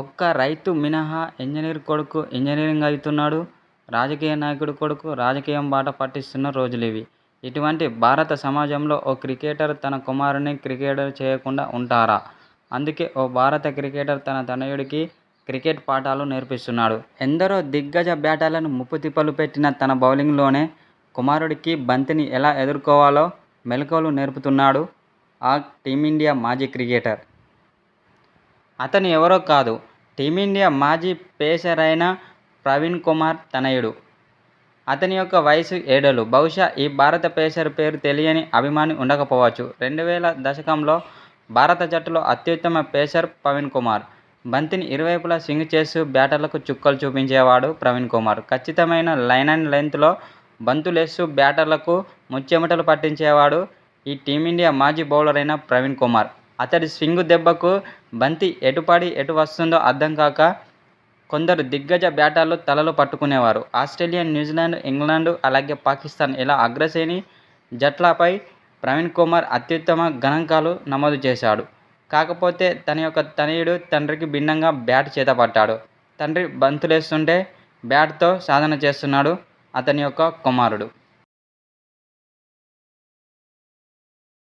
ఒక్క రైతు మినహా ఇంజనీర్ కొడుకు ఇంజనీరింగ్ అవుతున్నాడు రాజకీయ నాయకుడు కొడుకు రాజకీయం బాట పట్టిస్తున్న రోజులివి ఇటువంటి భారత సమాజంలో ఓ క్రికెటర్ తన కుమారుని క్రికెటర్ చేయకుండా ఉంటారా? అందుకే ఓ భారత క్రికెటర్ తన తనయుడికి క్రికెట్ పాఠాలు నేర్పిస్తున్నాడు. ఎందరో దిగ్గజ బ్యాటర్లను ముప్పుతిప్పలు పెట్టిన తన బౌలింగ్లోనే కుమారుడికి బంతిని ఎలా ఎదుర్కోవాలో మెలకువలు నేర్పుతున్నాడు ఆ టీమిండియా మాజీ క్రికెటర్. అతను ఎవరో కాదు టీమిండియా మాజీ పేసర్ అయిన ప్రవీణ్ కుమార్ తనయుడు. అతని యొక్క వయసు ఏడేళ్ళు. బహుశా ఈ భారత పేసర్ పేరు తెలియని అభిమాని ఉండకపోవచ్చు. రెండు వేల దశకంలో భారత జట్టులో అత్యుత్తమ పేసర్ ప్రవీణ్ కుమార్. బంతిని ఇరువైపులా స్వింగ్ చేస్తూ బ్యాటర్లకు చుక్కలు చూపించేవాడు ప్రవీణ్ కుమార్. ఖచ్చితమైన లైన్ అండ్ లెంత్లో బంతులేస్తూ బ్యాటర్లకు ముచ్చెమటలు పట్టించేవాడు ఈ టీమిండియా మాజీ బౌలర్ అయిన ప్రవీణ్ కుమార్. అతడి స్వింగ్ దెబ్బకు బంతి ఎటుపడి ఎటు వస్తుందో అర్థం కాక కొందరు దిగ్గజ బ్యాటర్లు తలలు పట్టుకునేవారు. ఆస్ట్రేలియా న్యూజిలాండ్ ఇంగ్లాండ్ అలాగే పాకిస్తాన్ ఇలా అగ్రశ్రేణి జట్లపై ప్రవీణ్ కుమార్ అత్యుత్తమ గణాంకాలు నమోదు చేశాడు. కాకపోతే తన యొక్క తనయుడు తండ్రికి భిన్నంగా బ్యాట్ చేతపట్టాడు తండ్రి బంతులేస్తుంటే బ్యాట్తో సాధన చేస్తున్నాడు అతని యొక్క కుమారుడు.